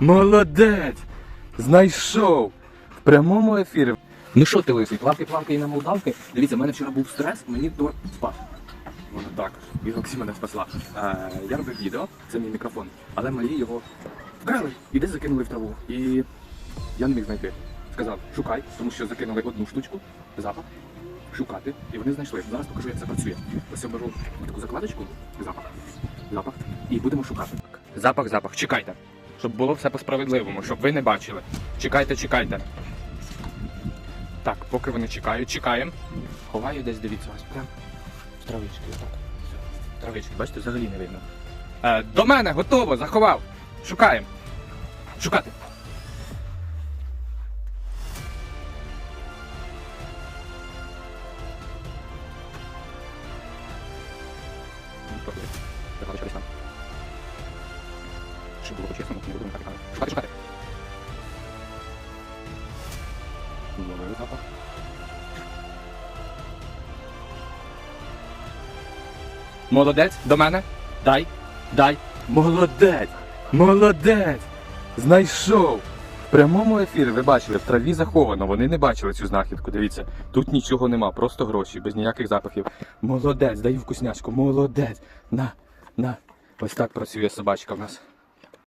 Молодець! Знайшов! В прямому ефірі. Ну що ти лисий, плавки, плавки і на молдавки. Дивіться, в мене вчора був стрес, мені то спав. Воно так. І Оксі мене спасла. Е, я робив відео, це мій мікрофон, але малі його вкрали і десь закинули в траву. І я не міг знайти. Сказав, шукай, тому що закинули одну штучку, запах, шукати, і вони знайшли. Зараз покажу, як це працює. Ось я беру таку закладочку, запах, запах, і будемо шукати. Запах, запах, чекайте. Щоб було все по-справедливому, щоб ви не бачили. Чекайте, чекайте. Так, поки вони чекають, чекаємо. Ховаю десь, дивіться, ось прям в травички. Отак. Травички, бачите, взагалі не видно. Е, до мене, готово, заховав. Шукаємо. Шукати. Добре. Щоб було по-чесному, не будемо так і. Шукати, шукати. Новий запах. Молодець, до мене. Дай, дай. Молодець! Молодець! Знайшов! В прямому ефірі ви бачили, в траві заховано, вони не бачили цю знахідку. Дивіться, тут нічого нема, просто гроші, без ніяких запахів. Молодець, даю вкусняшку, молодець. На, на. Ось так працює собачка в нас.